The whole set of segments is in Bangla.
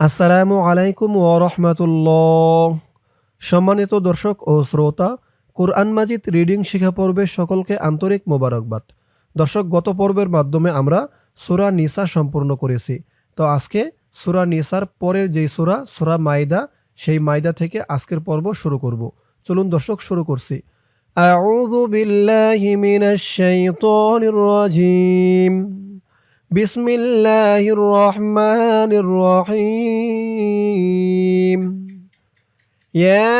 আসসালামু আলাইকুম ওরহমতুল্লাহ সম্মানিত দর্শক ও শ্রোতা কোরআন মাজিদ রিডিং শিখা পর্বে সকলকে আন্তরিক মোবারকবাদ দর্শক গত পর্বের মাধ্যমে আমরা সুরা নিসা সম্পূর্ণ করেছি তো আজকে সুরা নিসার পরের যেই সুরা সুরা মাইদা সেই মাইদা থেকে আজকের পর্ব শুরু করব চলুন দর্শক শুরু করছি أعوذ بالله من الشيطان الرجيم بسم الله الرحمن الرحيم يا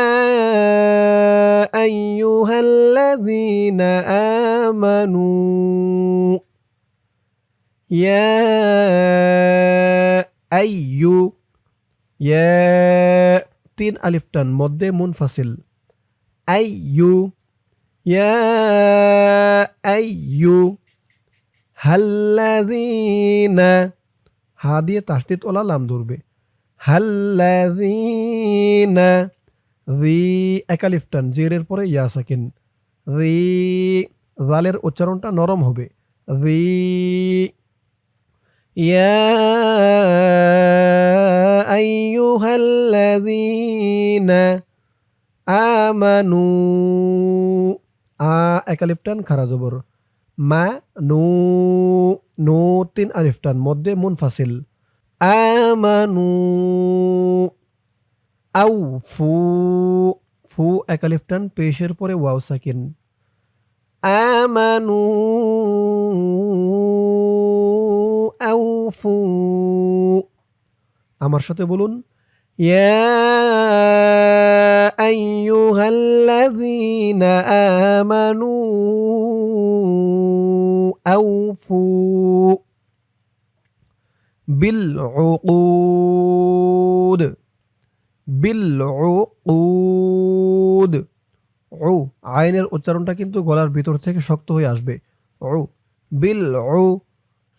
أيها الذين آمنوا يا أيو يا তিন আলিফটান মধ্যে মুনফাসিল আইয়ু ইয়া আইয়ু হাল্লাযীনা, হা দিয়ে তাসদিদ ওলা লাম ধরবে। হাল্লাযীনা রি একালিফটান জেরের পরে ইয়া সাকিন। রি জালের উচ্চারণটা নরম হবে। রি ইয়া আমানু। আ একালিফটান খারা জবর। মা নু নু তিন আলিফটান মধ্যে মুন মুনফাসিল। আমানু, আউ, ফু ফু একালিফটান পেশের পরে ওয়াও সাকিন। আমানু, আউ, ফু। আমার সাথে বলুন, ইয়া আইয়ুহাল্লাযীনা আমানু أوفوا بالعقود بالعقود ও আইনের উচ্চারণটা কিন্তু গলার ভিতর থেকে শক্ত হয়ে আসবে ও বিল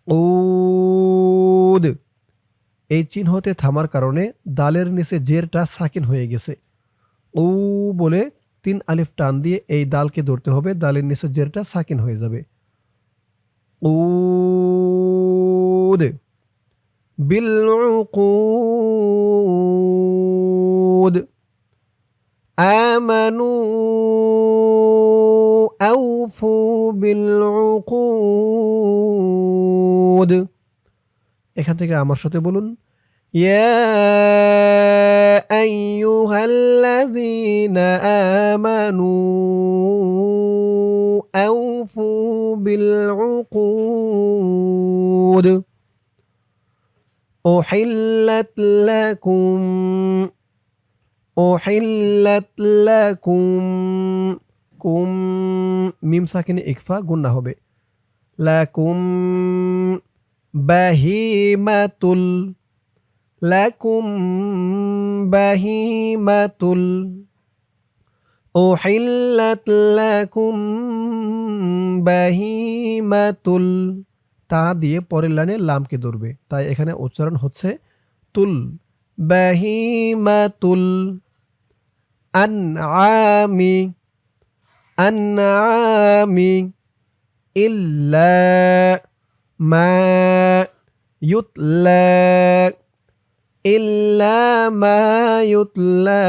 উদ এই চিহ্নতে থামার কারণে দালের নিচে জেরটা সাকিন হয়ে গেছে ও বলে তিন আলিফ টান দিয়ে এই দালকে ধরতে হবে দালের নিচে জেরটা সাকিন হয়ে যাবে بالعقود بالعقود آمنوا أوفوا بالعقود এখান থেকে আমার সাথে বলুন يا أيها الذين آمنوا أوفوا بالعقود. أحلت لكم أحلت لكم. كم. ميم ساكن إكفا قلنا هو لكم بهيمة لكم بهيمة. أحلت لكم বাহিমাতুল, তা দিয়ে পরের লাইনে লামকে ধরবে। তাই এখানে উচ্চারণ হচ্ছে তুল। বাহিমাতুল, আনআমি আনআমি, ইল্লা মা ইউতলা, ইল্লা মা ইউতলা।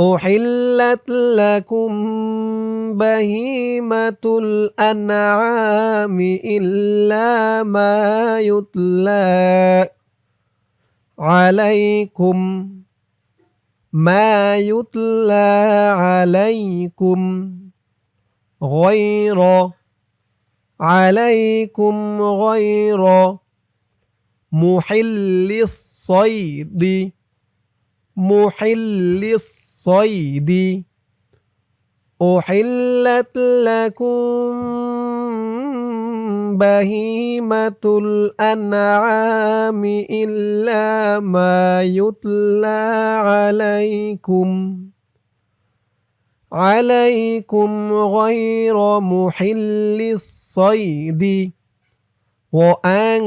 أحلت لكم بهيمة الأنعام إلا ما يتلى عليكم ما يتلى عليكم غير عليكم غير محل الصيد محل الصيد أحلت لكم بهيمة الأنعام إلا ما يتلى عليكم عليكم غير محل الصيد وأنتم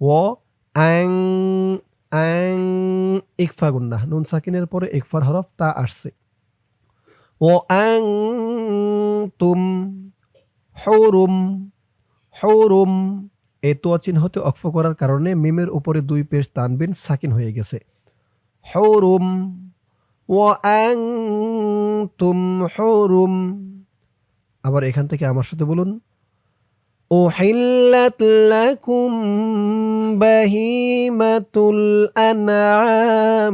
وأن আং ইকফা গুন্না নুন সাকিনের পরে ইকফার হরফ তা আসছে ও আং তুম হৌরুম হৌরুম এই তোয়া চিহ্নতে অক্ফ করার কারণে মিমের উপরে দুই পেশ তানবিন সাকিন হয়ে গেছে হরুম ও তুম হরুম আবার এখান থেকে আমার সাথে বলুন أحلت لكم بهيمة الأنعام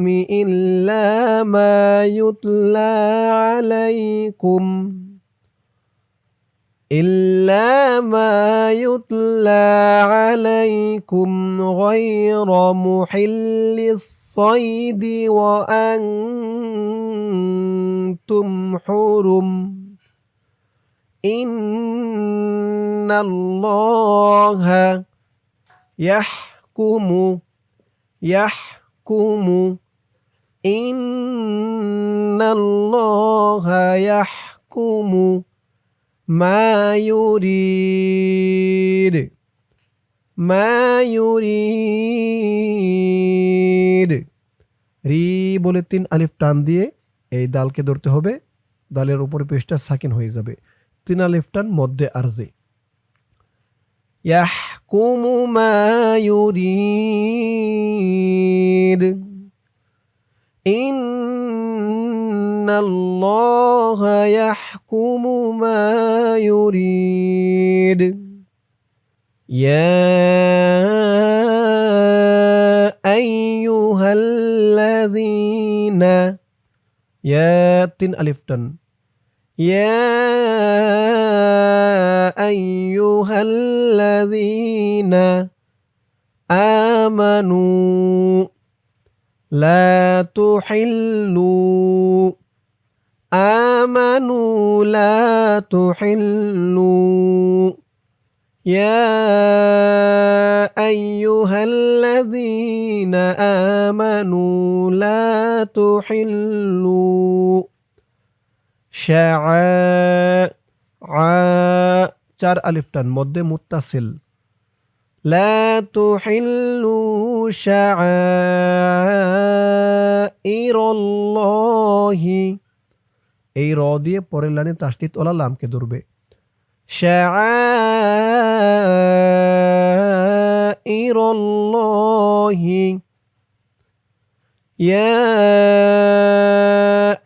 إلا ما يتلى عليكم. إلا ما يتلى عليكم غير محل الصيد وأنتم حرم. إن الله يحكم يحكم إن الله يحكم ما يريد ما يريد রি বলে তিন আলিফ টান দিয়ে এই দালকে ধরতে হবে দালের উপরে পেশটা সাকিন হয়ে যাবে তিন আলিফ টান মধ্যে আরজে يحكم ما يريد إن الله يحكم ما يريد. يا أيها الذين يا تن ألف تن. يا أيها الذين آمنوا لا تحلوا آمنوا لا تحلوا يا أيها الذين آمنوا لا تحلوا شعائر চার আলিফ টান মধ্যে মুত্তাসিল لا تحلوا شعائر الله এই র দিয়ে পরের লাইনে তাসদিদ ওলা লামকে ধরবে شعائر الله يا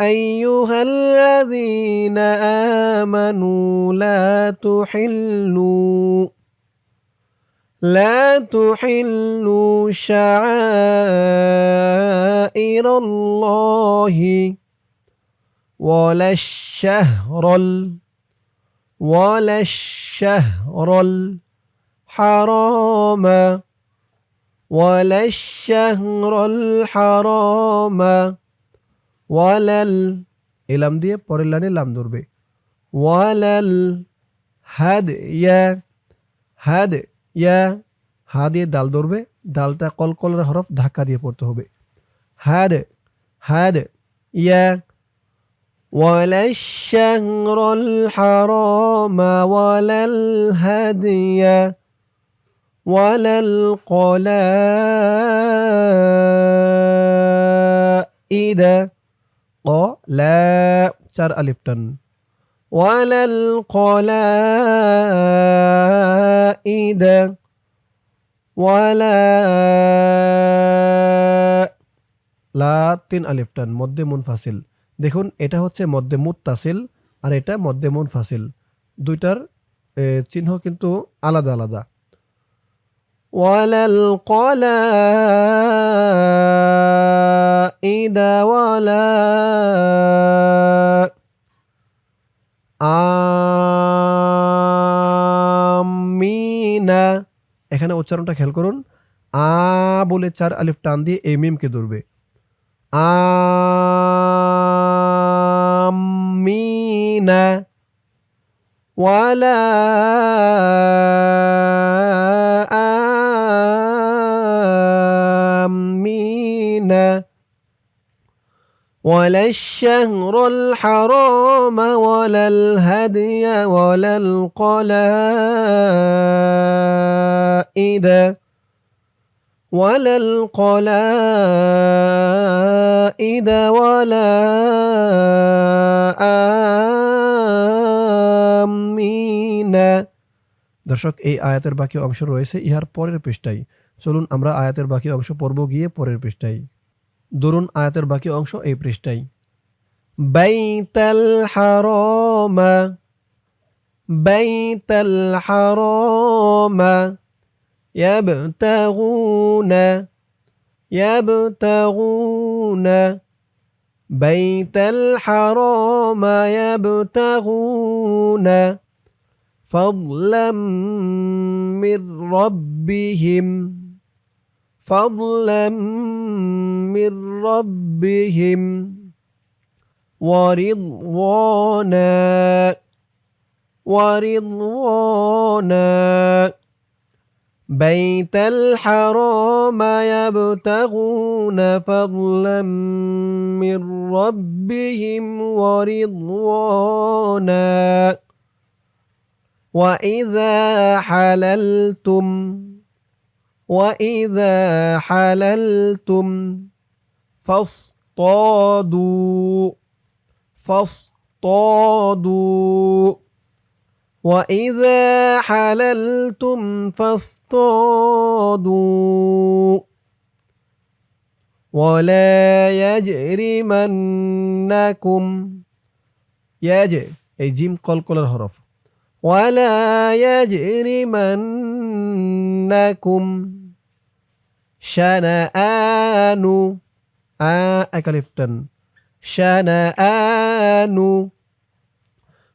أيها الذين آمنوا لا تحلوا لا تحلوا شعائر الله ولا الشهر ال- ولا الشهر الحرام ولا الشهر الحرام ولا ال এলাম দিয়ে পরের লাইনে লাম ধরবে ওয়ালাল হাদ ইয়া হাদ ইয়া হা দিয়ে দাল ধরবে দালটা কলকলের হরফ ধাক্কা দিয়ে পড়তে হবে হাদ হাদ ইয়া ولا الشهر الحرام ولا الهدي ولا القلائد قلا চার আলিফ টান ولا القلائد ولا লা তিন আলিফ টান মধ্যে মুনফাসিল দেখুন এটা হচ্ছে মধ্যে মুত্তাসিল আর এটা মধ্যে মুনফাসিল দুইটার এ, চিহ্ন কিন্তু আলাদা আলাদা ولا القلائد ولا আমিনা। এখানে উচ্চারণটা খেয়াল করুন। আ বলে চার আলিফ টান দিয়ে এই মিমকে ধরবে। আমিনা। ওয়ালা ولا الشهر الحرام ولا الهدي ولا القلائد ولا القلائد ولا آمين দর্শক এই আয়াতের বাকি অংশ রয়েছে ইহার পরের পৃষ্ঠায় চলুন আমরা আয়াতের বাকি অংশ পড়ব গিয়ে পরের পৃষ্ঠায় ধরুন আয়াতের বাকি অংশ এই পৃষ্ঠায় বাইতাল হারামা বাইতাল হারামা يبتغون يبتغون بيت الحرام يبتغون فضلا من ربهم فضلا من ربهم ورضوانا ورضوانا بيت الحرام يبتغون فضلا من ربهم ورضوانا وإذا حللتم وإذا حللتم فاصطادوا فاصطادوا وإذا حللتم فاصطادوا ولا يجرمنكم يج এই জিম কলকলার হরফ ولا يجرمنكم شنآن آ أكليفتن شنآن.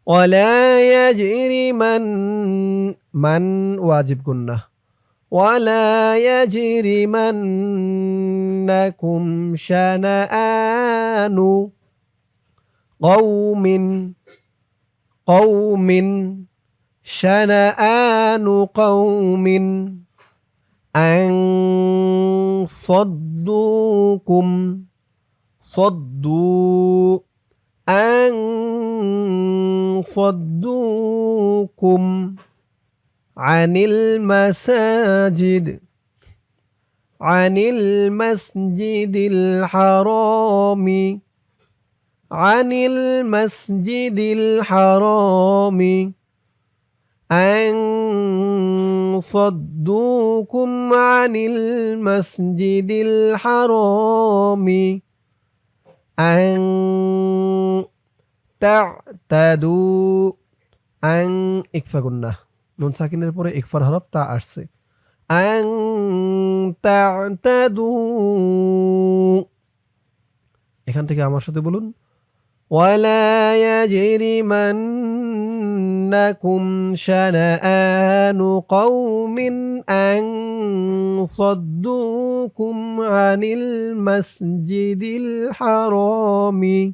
ولا يجرمن من واجب كنا ولا يجرمنكم شنآن. قوم قوم. شنآن قوم. أن صدوكم صدوا. أن صدوكم عن المساجد. عن المسجد الحرام. عن المسجد الحرام. أن صدوكم عن المسجد الحرام أن তা'তাদু আং ইকফা গুন্না নুন সাকিনের পরে ইকফার হরফ তা আসছে আং তা'তাদু এখান থেকে আমার সাথে বলুন ولا يجرمنكم شنآن قوم أن صدوكم عن المسجد الحرام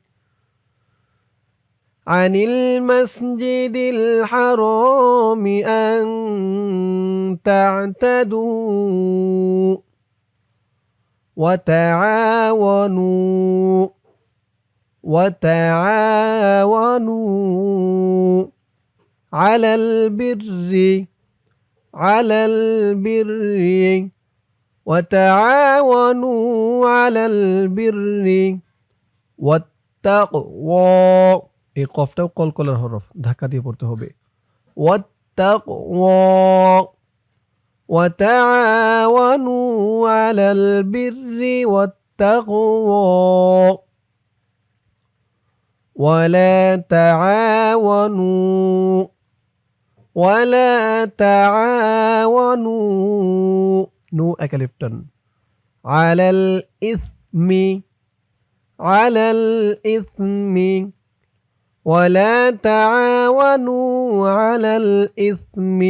عن المسجد الحرام أن تعتدوا وتعاونوا وتعاونوا على البر على البر وتعاونوا على البر والتقوى এই কফটাও কলকলার হরফ ধাক্কা দিয়ে পড়তে হবে ওয়াত্তাকওয়া وتعاونوا على البر والتقوى ولا تعاونوا ولا تعاونوا نو أكلفتن على الإثم على الإثم ولا تعاونوا على الإثم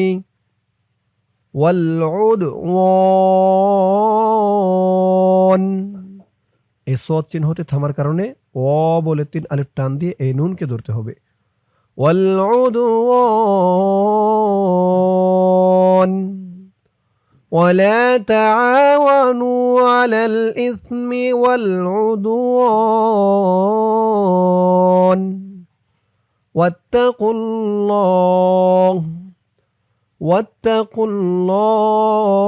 والعدوان এই সৎ চিহ্ন হতে থামার কারণে অ বলে তিন আলিফ টান দিয়ে এই নুনকে ধরতে হবে والعدوان. ولا تعاونوا على الإثم والعدوان. واتقوا الله واتقوا الله.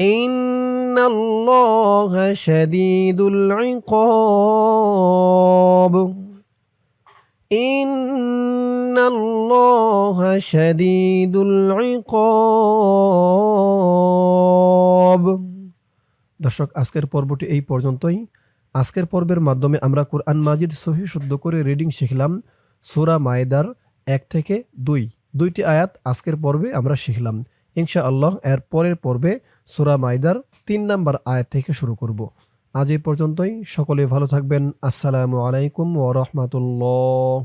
إن الله شديد العقاب إن الله شديد العقاب দর্শক আজকের পর্বটি এই পর্যন্তই আজকের পর্বের মাধ্যমে আমরা কোরআন মাজিদ সহি শুদ্ধ করে রিডিং শিখলাম সূরা মায়েদার এক থেকে দুই দুইটি আয়াত আজকের পর্বে আমরা শিখলাম ইনশা আল্লাহ এর পরের পর্বে সোরা মাইদার তিন নম্বর আয়াত থেকে শুরু করব। আজ এই পর্যন্তই। সকলে ভালো থাকবেন। আসসালামু আলাইকুম ও রাহমাতুল্লাহ।